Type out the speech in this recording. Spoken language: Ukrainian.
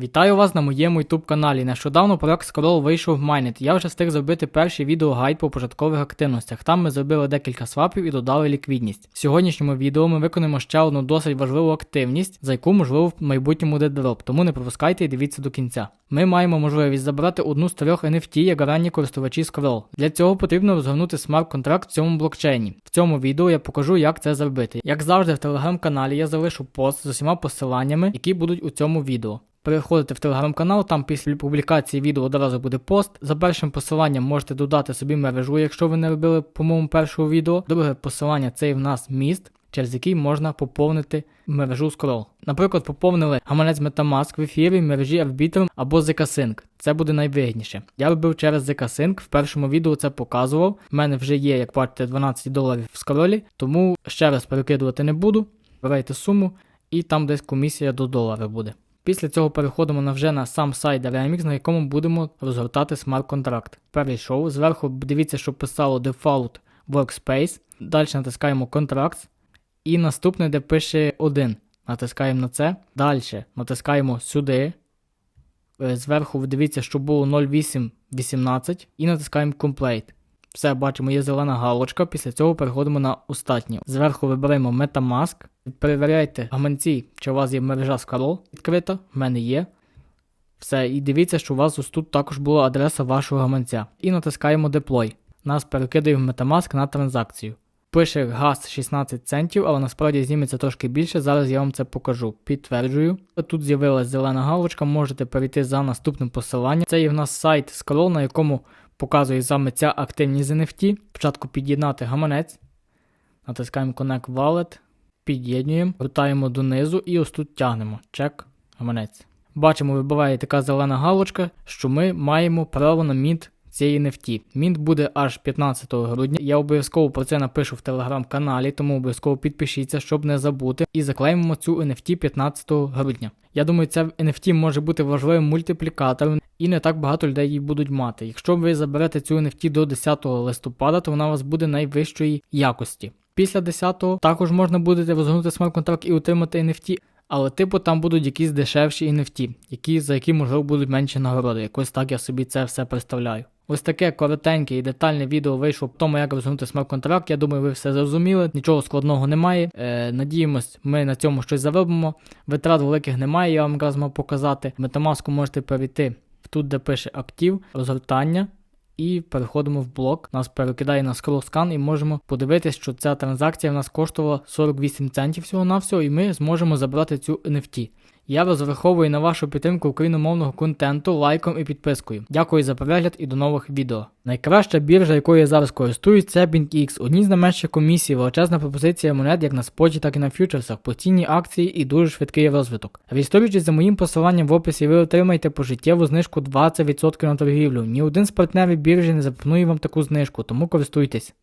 Вітаю вас на моєму YouTube каналі. Нещодавно проект Scroll вийшов в Майнет. Я вже встиг зробити перший відеогайд по початкових активностях. Там ми зробили декілька свапів і додали ліквідність. В сьогоднішньому відео ми виконаємо ще одну досить важливу активність, за яку можливо в майбутньому де дроп, тому не пропускайте і дивіться до кінця. Ми маємо можливість забрати одну з трьох NFT як ранні користувачі Scroll. Для цього потрібно розгорнути смарт-контракт в цьому блокчейні. В цьому відео я покажу, як це зробити. Як завжди, в телеграм-каналі я залишу пост з усіма посиланнями, які будуть у цьому відео. Переходите в телеграм-канал, там після публікації відео одразу буде пост. За першим посиланням можете додати собі мережу, якщо ви не робили по моєму першого відео. Друге посилання це в нас міст, через який можна поповнити мережу Scroll. Наприклад, поповнили гаманець Metamask в ефірі, мережі Arbitrum або ZK-Sync. Це буде найвигідніше. Я робив через ZK-Sync, в першому відео це показував. У мене вже є, як бачите, 12 доларів в скролі, тому ще раз перекидувати не буду. Берете суму і там десь комісія до долара буде. Після цього переходимо на вже на сам сайт Remix, на якому будемо розгортати смарт-контракт. Перейшов, зверху дивіться, що писало Default Workspace. Далі натискаємо Contracts. І наступне, де пише 1. Натискаємо на це. Далі натискаємо сюди. Е, Зверху дивіться, що було 0818 і натискаємо Complete. Все, бачимо, є зелена галочка. Після цього переходимо на останнє. Зверху вибираємо Metamask. Перевіряйте гаманці, чи у вас є мережа Scroll відкрита. В мене є. Все, і дивіться, що у вас ось тут також була адреса вашого гаманця. І натискаємо Deploy. Нас перекидає в Metamask на транзакцію. Пише газ 16 центів, але насправді зніметься трошки більше. Зараз я вам це покажу. Підтверджую. Тут з'явилась зелена галочка, можете перейти за наступним посиланням. Це є в нас сайт Scroll, на якому показує саме ця активність з NFT. Спочатку під'єднати гаманець. Натискаємо Connect Wallet, під'єднуємо, вертаємо донизу і ось тут тягнемо. Чек, гаманець. Бачимо, вибиває така зелена галочка, що ми маємо право на мінт цієї NFT. Мінт буде аж 15 грудня. Я обов'язково про це напишу в телеграм-каналі, тому обов'язково підпишіться, щоб не забути. І заклеймимо цю NFT 15 грудня. Я думаю, ця NFT може бути важливим мультиплікатором, і не так багато людей її будуть мати. Якщо ви заберете цю NFT до 10 листопада, то вона у вас буде найвищої якості. Після 10-го також можна буде розгорнути смарт-контракт і отримати NFT, але типу там будуть якісь дешевші NFT, які, за які можливо будуть менші нагороди. Якось так я собі це все представляю. Ось таке коротеньке і детальне відео вийшло по тому, як розгорнути смарт-контракт. Я думаю, ви все зрозуміли. Нічого складного немає. Е, надіємось, ми на цьому щось заробимо. Витрат великих немає, я вам мав показати. В Metamask можете перейти тут, де пише актив, розгортання. І переходимо в блок. Нас перекидає на скрол-скан і можемо подивитися, що ця транзакція в нас коштувала 48 центів всього на всього, і ми зможемо забрати цю NFT. Я розраховую на вашу підтримку україномовного контенту лайком і підпискою. Дякую за перегляд і до нових відео. Найкраща біржа, якою я зараз користуюсь, це BinkX. Одні з найменших комісій, величезна пропозиція монет як на споті, так і на фьючерсах, постійні акції і дуже швидкий розвиток. Реєструючись за моїм посиланням в описі, ви отримаєте пожиттєву знижку 20% на торгівлю. Ні один з партнерів біржі не запропонує вам таку знижку, тому користуйтесь.